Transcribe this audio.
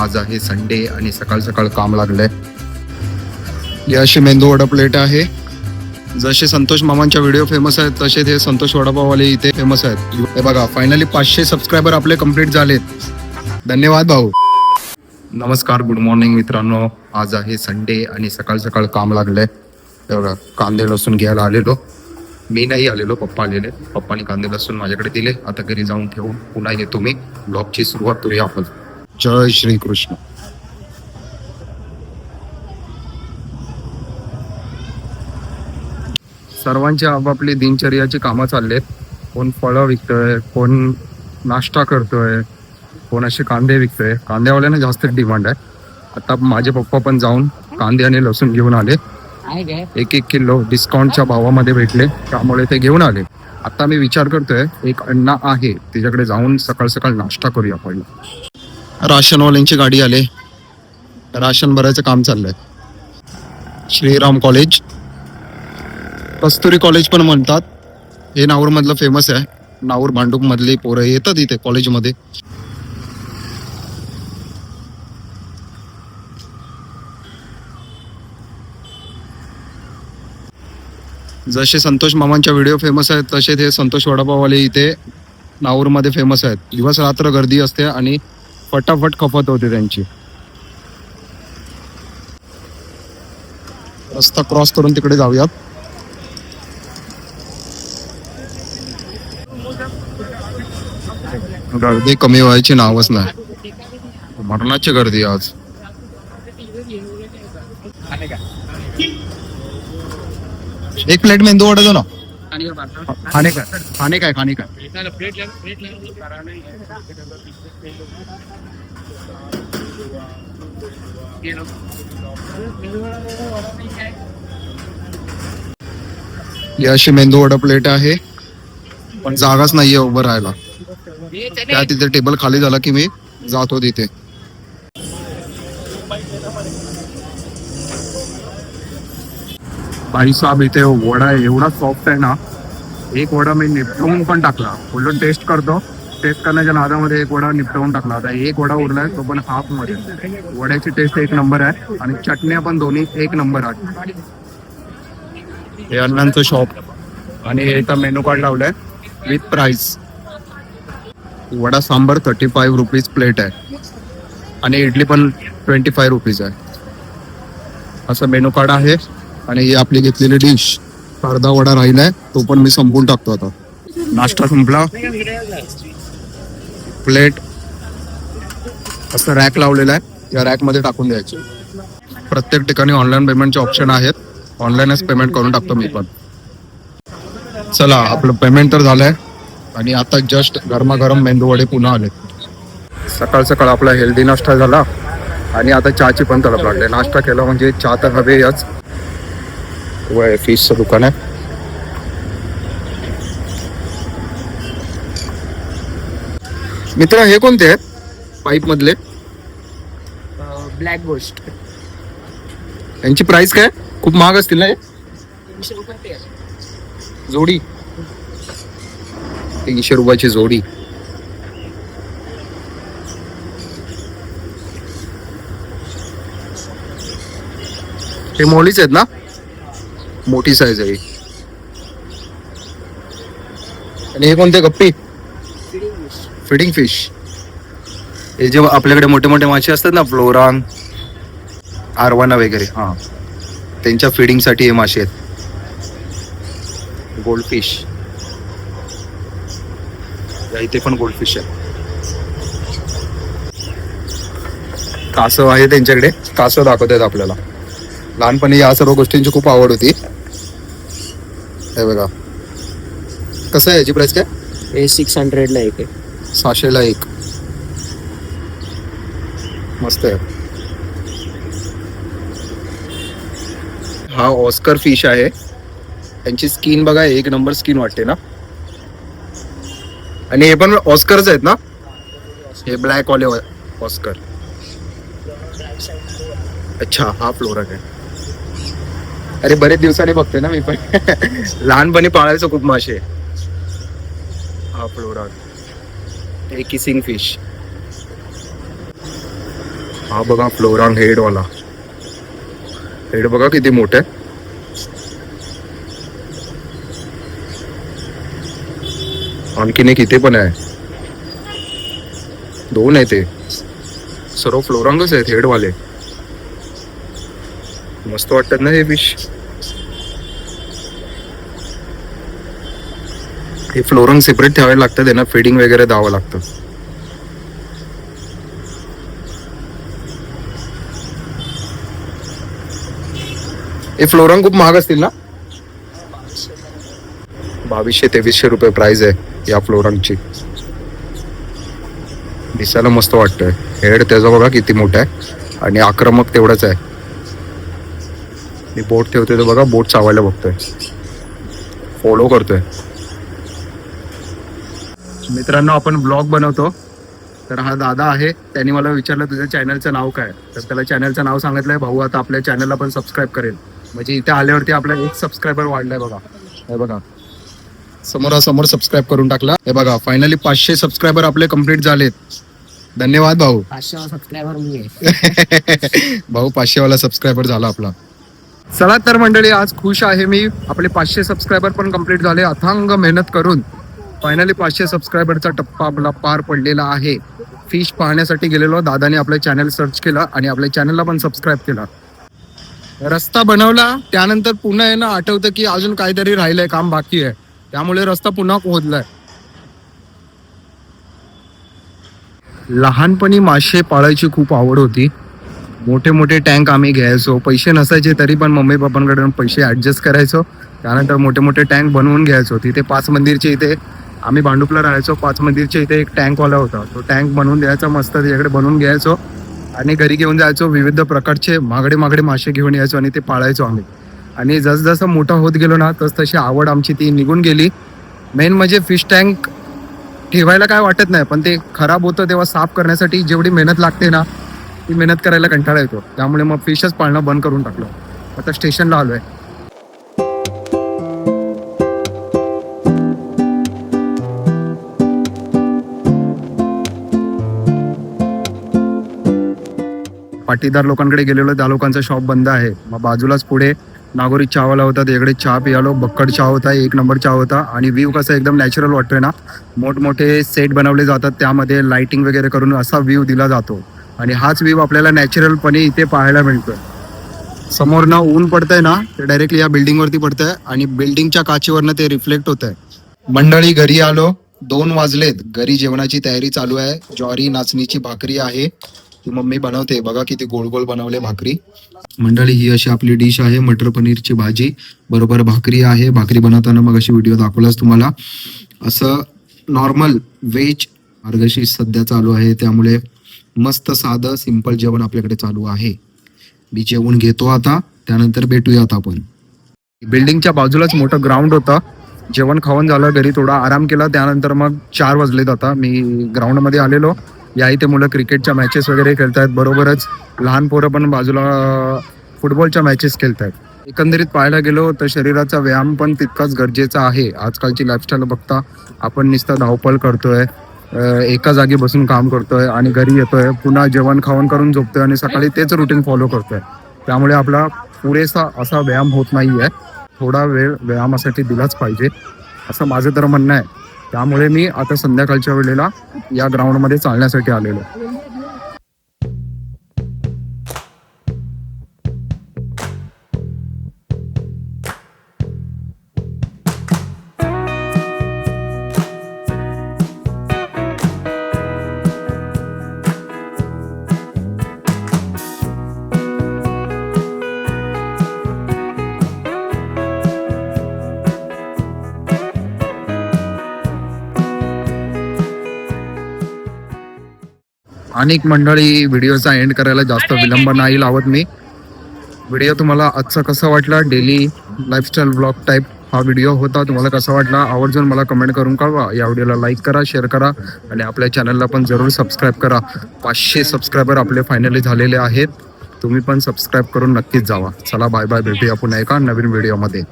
आज आहे संडे आणि सकाळ सकाळ काम लागलंय. या अशी मेंदू वडा प्लेट आहे. जसे संतोष मामांच्या व्हिडिओ फेमस आहेत तसे ते संतोष वडापाववाले इथे फेमस आहेत. हे बघा फायनली पाचशे सबस्क्रायबर आपले कंप्लीट झालेत. धन्यवाद भाऊ. नमस्कार गुड मॉर्निंग मित्रांनो. आज आहे संडे आणि सकाळ सकाळ काम लागलंय. बघा कांदे लसूण घ्यायला आलेलो. मी नाही आलेलो पप्पा आलेले पप्पानी कांदे लसूण माझ्याकडे दिले. आता घरी जाऊन ठेवून पुन्हा येतो मी. ब्लॉगची सुरुवात करूया आपण. जय श्री कृष्ण. सर्वांची आपापली दिनचर्याची कामं चाललेत. कोण फळं विकतोय कोण नाश्ता करतोय कोण असे कांदे विकतोय. कांद्यावाल्यांना जास्त डिमांड आहे. आता माझे पप्पा पण जाऊन कांदे आणि लसूण घेऊन आले. एक एक किलो डिस्काउंटच्या भावामध्ये भेटले. त्यामुळे ते घेऊन आले. आता मी विचार करतोय एक अण्णा आहे. तिच्याकडे जाऊन सकाळ सकाळ नाश्ता करूया पहिला. राशनवाल्यांची गाडी आले. राशन भरायचं काम चाललंय. श्रीराम कॉलेज कस्तुरी कॉलेज पण म्हणतात. हे नावूरमधलं फेमस आहे. नावूर भांडूपमधली पोरं येतात इथे कॉलेजमध्ये जसे संतोष मामांच्या व्हिडिओ फेमस आहेत तसे ते संतोष वडापाववाले इथे नाऊरमध्ये फेमस आहेत. दिवस रात्र गर्दी असते आणि फटाफट खपत होते त्यांची. रस्ता क्रॉस करून तिकडे जाऊयात. गर्दी कमी व्हायची नावच नाही. मरणाची गर्दी आज. एक प्लेट मेंदू वडा दो ना. खाने का खाने का है खाने का ही अशी मेंदू वडा प्लेट आहे. पण जागाच नाहीये उभं राहायला. त्या तिथे टेबल खाली झाला की मी जातो तिथे. भाईसाहेब इथे वडा एवढा सॉफ्ट आहे ना एक वडा मी निपटवून पण टाकला. बोललो टेस्ट करतो. टेस्ट करण्याच्या नादामध्ये एक वडा निपटवून टाकला. आता एक वडा उरलाय तो पण हाफमध्ये. वड्याची टेस्ट एक नंबर आहे आणि चटण्या पण दोन्ही एक नंबर आहे हे अण्णांचं शॉप आणि हे इथं मेनू कार्ड लावलंय. With price vada sambar thirty five rupees plate आहे. आणि इडली पण ट्वेंटी फाईव्ह रुपीज आहे. असं मेनू कार्ड आहे. आणि ही आपली घेतलेली डिश अर्धा वडा राहिलाय तो पण मी संपवून टाकतो आता. नाश्ता संपला. प्लेट असं रॅक लावलेला आहे. या रॅकमध्ये टाकून द्यायचे. प्रत्येक ठिकाणी ऑनलाईन पेमेंटचे ऑप्शन आहेत. ऑनलाईनच पेमेंट करून टाकतो मी पण. चला आपलं पेमेंट तर झालंय. आणि आता जस्ट गरमागरम मेंदू वडे पुन्हा आले सकाळ सकाळ आपला हेल्दी नाश्ता झाला. आणि आता चहाची पण तडप लागले. नाश्ता केला म्हणजे चहा तर हवेच. वय फिशचं दुकान आहे. मित्र हे कोणते आहेत? पाईप मधले. ब्लॅक गोष्ट यांची प्राइस काय? खूप महाग असतील ना हे? जोडी. तीनशे रुपयाची जोडी. हे मोलीच आहेत ना? मोठी साईज आहे. आणि हे कोणते गप्पी? फिडिंग फिश हे जे आपल्याकडे मोठे मोठे मासे असतात ना फ्लोरांग आरवाना वगैरे हा. त्यांच्या फिडिंगसाठी हे मासे आहेत. गोल्डफिश या इथे पण गोल्डफिश आहे कासव आहे त्यांच्याकडे. कासव दाखवत आहेत आपल्याला. लहानपणी या सर्व गोष्टींची खूप आवड होती. हे बघा. कसं आहे याची प्राइस काय? हे सिक्स हंड्रेडला एक आहे. सहाशेला एक. मस्त आहे. हा ऑस्कर फिश आहे. त्यांची स्किन बघा एक नंबर स्किन वाटते ना. आणि हे पण ऑस्करच आहेत ना? हे ब्लॅक वाले ऑस्कर. अच्छा हा फ्लोरा आहे अरे बरेच दिवसांनी बघतोय ना मी पण. लहानपणी पाळायचो खूप मासे. हा फ्लोरांग हे किसिंग फिश. हा बघा फ्लोरांग हेडवाला हेड बघा किती मोठं आहे. आणखीन एक इथे पण आहे. दोन आहे ते. सर्व फ्लोरांगच आहेत हेडवाले मस्त वाटतात ना हे फिश हे फ्लोरंग सेपरेट ठेवायला लागतं त्यांना फिडिंग वगैरे द्यावं लागतं. हे फ्लोरंग खूप महाग असतील ना? बावीसशे तेवीसशे रुपये प्राइस आहे या फ्लोरंगची दिसायला मस्त वाटतंय. हेड त्याचा बघा किती मोठा आहे. आणि आक्रमक तेवढंच आहे. मी बोट ठेवतोय तर बघा बोट चावायला बघतोय. फॉलो करतोय. मित्रांनो आपण ब्लॉग बनवतो. तर हा दादा आहे त्यांनी मला विचारलं तुझ्या चॅनलचं नाव काय? तर त्याला चॅनलचं नाव सांगितलंय भाऊ आता आपल्या चॅनलला पण सबस्क्राईब करेल. म्हणजे इथे आल्यावरती आपला एक सबस्क्रायबर वाढलाय बघा. हे बघा. समोरासमोर सबस्क्राईब करून टाकला. हे बघा फायनली पाचशे सबस्क्रायबर आपले कंप्लीट झालेत. धन्यवाद भाऊ. पाचशे सबस्क्रायबर भाऊ पाचशे वाला सबस्क्रायबर झाला आपला. चला तर मंडळी आज खुश आहे मी. आपले पाचशे सबस्क्रायबर पण कंप्लीट झाले. अथांग मेहनत करून फायनली पाचशे सबस्क्रायबरचा टप्पा आपला पार पडलेला आहे. फिश पाहण्यासाठी गेलेलो. दादाने आपलं चॅनल सर्च केलं आणि आपल्या चॅनलला पण सबस्क्राईब केला. रस्ता बनवला. त्यानंतर पुन्हा आहे ना आठवतं की अजून काहीतरी राहिलंय काम बाकी आहे. त्यामुळे रस्ता पुन्हा खोदलाय. लहानपणी मासे पाळायची खूप आवड होती. मोठे मोठे टँक आम्ही घ्यायचो. पैसे नसायचे तरी पण मम्मी पप्पांकडून पैसे ॲडजस्ट करायचो. त्यानंतर मोठे मोठे टँक बनवून घ्यायचो. तिथे पाच मंदिरचे इथे आम्ही भांडुपला राहायचो. पाच मंदिरच्या इथे एक टँकवाला होता. तो टँक बनवून द्यायचा मस्त त्याच्याकडे बनवून घ्यायचो. आणि घरी घेऊन जायचो. विविध प्रकारचे मागडे मागडे मासे घेऊन यायचो आणि ते पाळायचो आम्ही. आणि जसजसं मोठा होत गेलो ना तस तशी आवड आमची ती निघून गेली. मेन म्हणजे फिश टँक ठेवायला काय वाटत नाही पण ते खराब होतं तेव्हा साफ करण्यासाठी जेवढी मेहनत लागते ना ती मेहनत करायला कंटाळा येतो. त्यामुळे मग फिशच पाळणं बंद करून टाकलं. आता स्टेशनला आलोय. पाटीदार लोकांकडे गेलेलो त्या लोकांचा शॉप बंद आहे. मग बाजूलाच पुढे नागोरी चहावाला होता तिकडे चहा पियालो. बक्कड चहा होता एक नंबर चहा होता. आणि व्ह्यू कसा एकदम नॅचरल वाटतोय ना. मोठमोठे सेट बनवले जातात. त्यामध्ये लाइटिंग वगैरे करून असा व्ह्यू दिला जातो. आणि हाच व्ह्यू आपल्याला नॅचरलपणे इथे पाहायला मिळतोय. समोर ना ऊन पडतंय ना ते डायरेक्टली या बिल्डिंगवरती पडतंय आणि बिल्डिंगच्या काचेवरनं ते रिफ्लेक्ट होत आहे मंडळी घरी आलो. दोन वाजलेत. घरी जेवणाची तयारी चालू आहे. ज्वारी नाचणीची भाकरी आहे. ती मम्मी बनवते. बघा किती गोल गोल बनवले भाकरी. मंडळी ही अशी आपली डिश आहे मटर पनीरची भाजी. बरोबर भाकरी आहे. भाकरी बनवताना मग अशी व्हिडिओ दाखवलाच तुम्हाला. असं नॉर्मल व्हेज मार्गशी सध्या चालू आहे. त्यामुळे मस्त साधं सिंपल जेवण आपल्याकडे चालू आहे. मी जेवण घेतो आता त्यानंतर भेटूयात आपण. बिल्डिंगच्या बाजूलाच मोठं ग्राउंड होतं. जेवण खाऊन झालं घरी थोडा आराम केला त्यानंतर मग चार वाजलेत आता. मी ग्राउंडमध्ये आलेलो. या इथे मुलं क्रिकेटच्या मॅचेस वगैरे खेळतायत बरोबरच लहान पोरं पण बाजूला फुटबॉलच्या मॅचेस खेळतायत. एकंदरीत पाहायला गेलो तर शरीराचा व्यायाम पण तितकाच गरजेचा आहे. आजकालची लाईफस्टाईल बघता आपण नुसतं धावपळ करतोय एका जागी बसून काम करतोय आणि घरी येतोय पुन्हा जेवण खावण करून झोपतोय आणि सकाळी तेच रुटीन फॉलो करतोय. त्यामुळे आपला पुरेसा असा व्यायाम होत नाही आहे थोडा वेळ व्यायामासाठी दिलाच पाहिजे असं माझं तर म्हणणं आहे. त्यामुळे मी आता संध्याकाळच्या वेळेला या ग्राउंडमध्ये चालण्यासाठी आलेलो. अनेक मंडळी व्हिडिओचा एंड करायला जास्त विलंब नाही लावत मी. व्हिडिओ तुम्हाला आजचा कसा वाटला? डेली लाईफस्टाईल ब्लॉग टाईप हा व्हिडिओ होता. तुम्हाला कसा वाटला? आवर्जून मला कमेंट करून कळवा. या व्हिडिओला लाईक करा शेअर करा आणि आपल्या चॅनलला पण जरूर सबस्क्राईब करा. पाचशे सबस्क्रायबर आपले फायनली झालेले आहेत. तुम्ही पण सबस्क्राईब करून नक्कीच जावा. चला बाय बाय भेटूया पुन्हा एका नवीन व्हिडिओमध्ये